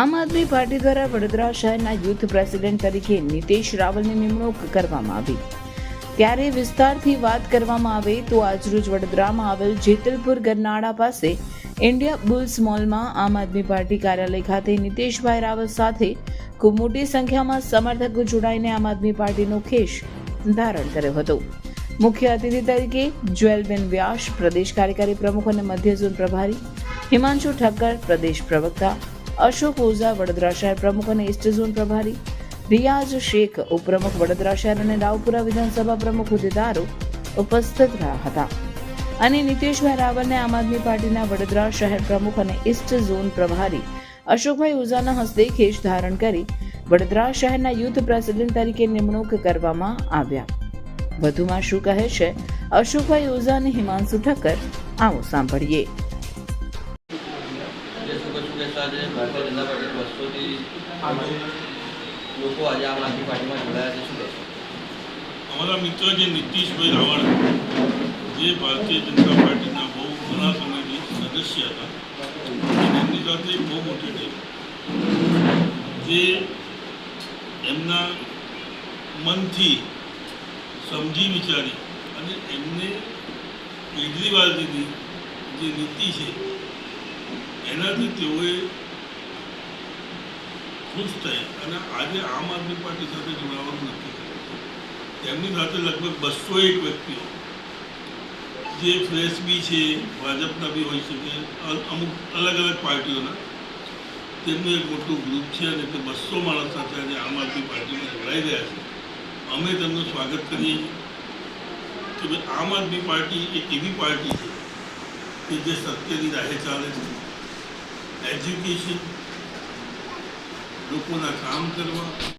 આમ આદમી પાર્ટી દ્વારા વડોદરા શહેરના યુથ પ્રેસિડેન્ટ તરીકે નીતિશ રાવલની નિમણૂક કરવામાં આવી. ત્યારે વિસ્તારથી વાત કરવામાં આવે તો આજરોજ વડોદરામાં આવેલ જેતલપુર ગરનાળા પાસે ઇન્ડિયા બુલ્સ મોલમાં આમ આદમી પાર્ટી કાર્યાલય ખાતે નીતિશભાઈ રાવલ સાથે ખૂબ મોટી સંખ્યામાં સમર્થકો જોડાઈને આમ આદમી પાર્ટીનો ખેસ ધારણ કર્યો હતો. મુખ્ય અતિથિ તરીકે જ્વેલબેન વ્યાસ, પ્રદેશ કાર્યકારી પ્રમુખ અને મધ્ય ઝોન પ્રભારી હિમાંશુ ઠક્કર, પ્રદેશ પ્રવક્તા અશોક ઓઝા વડોદરા શહેર પ્રમુખ અને ઈસ્ટ ઝોન પ્રભારી. રિયાઝ શેખ ઉપપ્રમુખ વડોદરા શહેર અને રાવપુરા વિધાનસભા પ્રમુખ હોદ્દેદારો ઉપસ્થિત રહ્યા હતા. અને નીતિશભાઈ રાવલને આમ આદમી પાર્ટીના વડોદરા શહેર પ્રમુખ અને ઈસ્ટ ઝોન પ્રભારી અશોકભાઈ ઉઝાના હસ્તે ખેશ ધારણ કરી વડોદરા શહેરના યુથ પ્રેસિડેન્ટ તરીકે નિમણૂક કરવામાં આવ્યા. વધુમાં શું કહે છે? અશોકભાઈ ઉઝા અને હિમાંશુ ઠક્કર, આવો સાંભળીએ. જે સુખ શુભેચ્છા છે ભારતીય જનતા પાર્ટી વર્ષોથી લોકો આજે આમ આદમી પાર્ટીમાં જોડાયા છે શું કહેશો? અમારા મિત્ર જે નીતિશભાઈ રાવળ જે ભારતીય જનતા પાર્ટીના બહુ ઘણા સમયથી સદસ્ય હતા એમની સાથે બહુ મોટી થઈ જે એમના મનથી સમજી વિચારી અને એમને કેજરીવાલજીની જે નીતિ છે એનાથી તેઓએ ખુશ થઈ અને આજે આમ આદમી પાર્ટી સાથે જોડાવાનું નક્કી કર્યું તેમની સાથે લગભગ બસો એક વ્યક્તિઓ, જે ફ્રેશ બી છે, ભાજપના બી હોઈ શકે અમુક અલગ અલગ પાર્ટીઓના. તેમનું એક મોટું ગ્રુપ છે અને તે બસો માણસ સાથે આજે આમ આદમી પાર્ટીમાં જોડાઈ રહ્યા છે. અમે તેમનું સ્વાગત કરીએ છીએ કે ભાઈ, આમ આદમી પાર્ટી એક એવી પાર્ટી છે કે જે સત્યની રાહે ચાલે છે. એજ્યુકેશન લોકોના કામ કરવા.